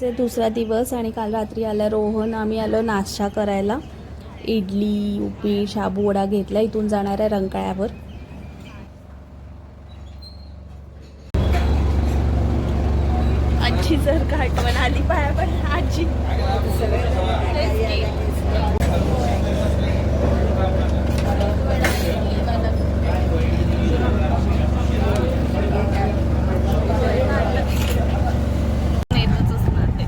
चे दुसरा दिवस आणि काल रात्री आला रोहन आम्ही आलो नाश्ता करायला. इडली उपी शाबू वडा घेतला. इथून जाणार आहे रंकाळ्यावर. आजी जर का आठवण आली पाया पण आजी नेतच असणार ते.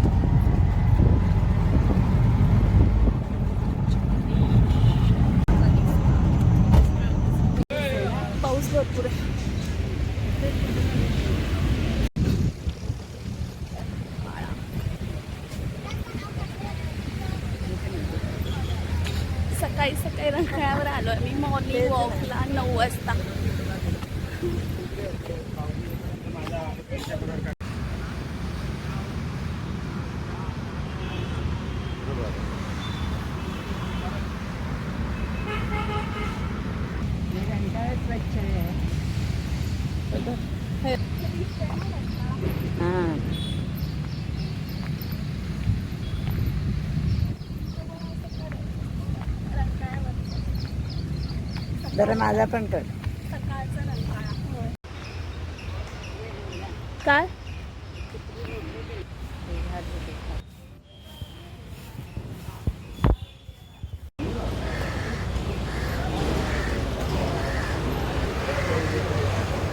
पाऊस भरपूर आहे सकाळी सकाळी रंकाळ्यावर आलो आहे मी मॉर्निंग वॉकला नऊ वाजता जरा माझा पण कर. काय?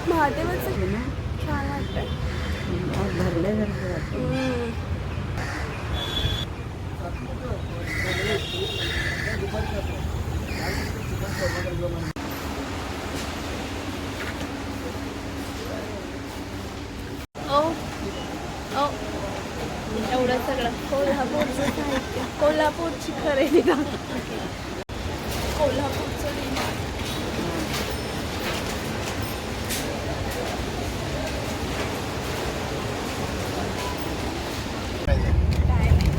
महादेवाचं छान वाटतंय. भरल्यासारखं वाटतं. सगळं. कोल्हापूरचं साहित्य. कोल्हापूरची खरेदी का कोल्हापूरचं डिमांड काय नाही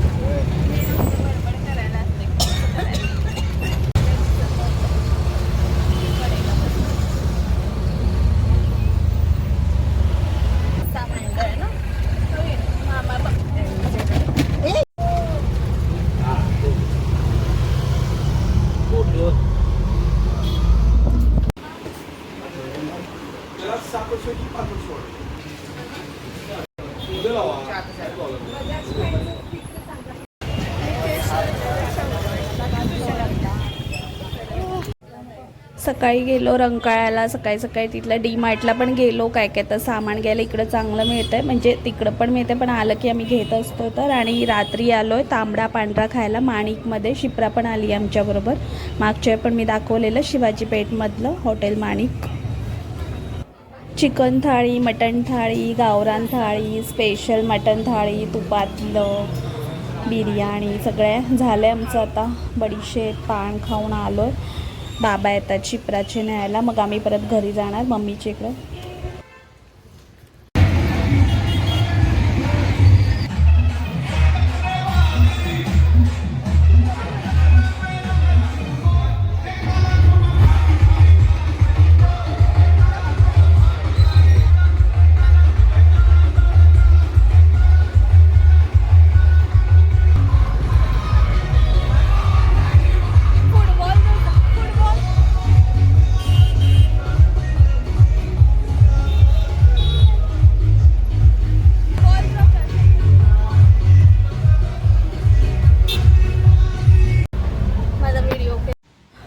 बडबड करायला असते कसं करायचं? सामान आहे ना होय. मामा बघ सकाळी गेलो रंकाळ्याला सकाळी सकाळी तिथल्या डी मार्टला पण गेलो. काय काय तर सामान घ्यायला इकडं चांगलं मिळतंय. म्हणजे तिकडं पण मिळते पण आलं की आम्ही घेत असतो तर. आणि रात्री आलोय तांबडा पांढरा खायला. माणिकमध्ये शिप्रा पण आली आमच्याबरोबर. मागच्या वेळी पण मी दाखवलेलं शिवाजी पेठमधलं हॉटेल माणिक. चिकन थाळी मटण थाळी गावरान थाळी स्पेशल मटण थाळी तुपातलं बिर्याणी सगळ्या झालं आमचं आता. बडीशेप पान खाऊन आलो आहे बाबा येतात चिपराचे न्यायला. मग आम्ही परत घरी जाणार मम्मीच्या इकडं.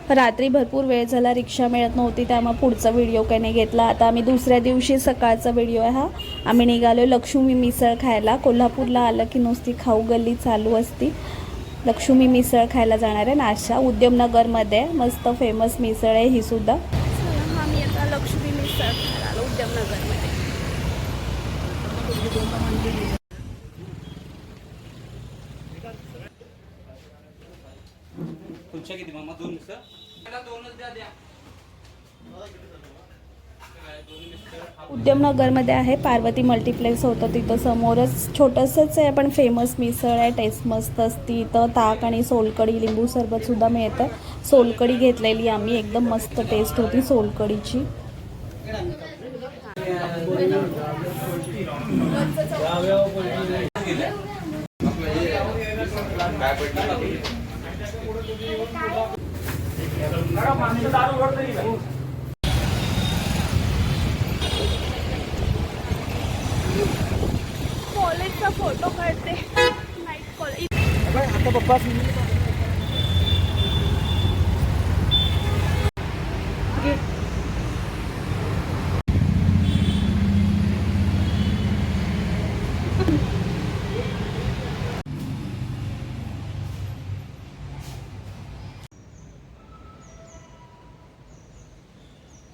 रात्री भरपूर वेळ झाला रिक्षा मिळत नव्हती त्यामुळे पुढचा व्हिडिओ काही नाही घेतला. आता आम्ही दुसऱ्या दिवशी सकाळचा व्हिडिओ आहे हा. आम्ही निघालो लक्ष्मी मिसळ खायला. कोल्हापूरला आलं की नुसती खाऊ गल्ली चालू असती. लक्ष्मी मिसळ खायला जाणार आहे नाशा. उद्यमनगरमध्ये मस्त फेमस मिसळ आहे ही सुद्धा. आम्ही आता लक्ष्मी मिसळ खायला आलो उद्यमनगरमध्ये. तुमच्या किती? मामा दोन मिसळ? मला दोनच द्या द्या. उद्यमनगरमध्ये आहे पार्वती मल्टिप्लेक्स होतं तिथं समोरच छोटंसंच आहे पण फेमस मिसळ आहे टेस्ट मस्त असती. इथं ताक आणि सोलकढी लिंबू सरबतसुद्धा मिळतं. सोलकढी घेतलेली आम्ही एकदम मस्त टेस्ट होती सोलकढीची. कॉलेजचा फोटो काढते. नाईट कॉलेज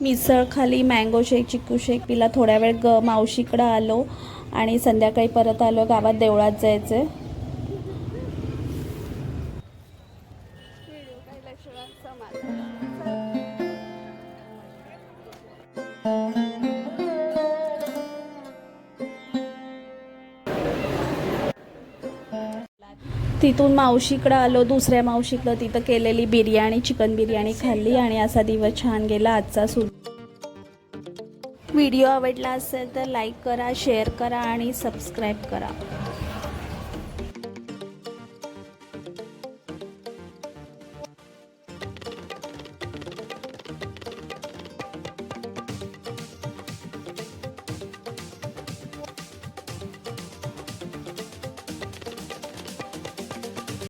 मिसळ खाली मँगो शेक चिकू शेक पिला. थोड्या वेळ ग मावशीकडं आलो आणि संध्याकाळी परत आलो. गावात देवळात जायचं तिथून मावशीकडं आलो दुसऱ्या मावशीकडं तिथं केलेली बिर्याणी चिकन बिर्याणी खाल्ली आणि असा दिवस छान गेला आजचा सु व्हिडिओ आवडला असेल तर लाईक करा शेअर करा आणि सबस्क्राईब करा.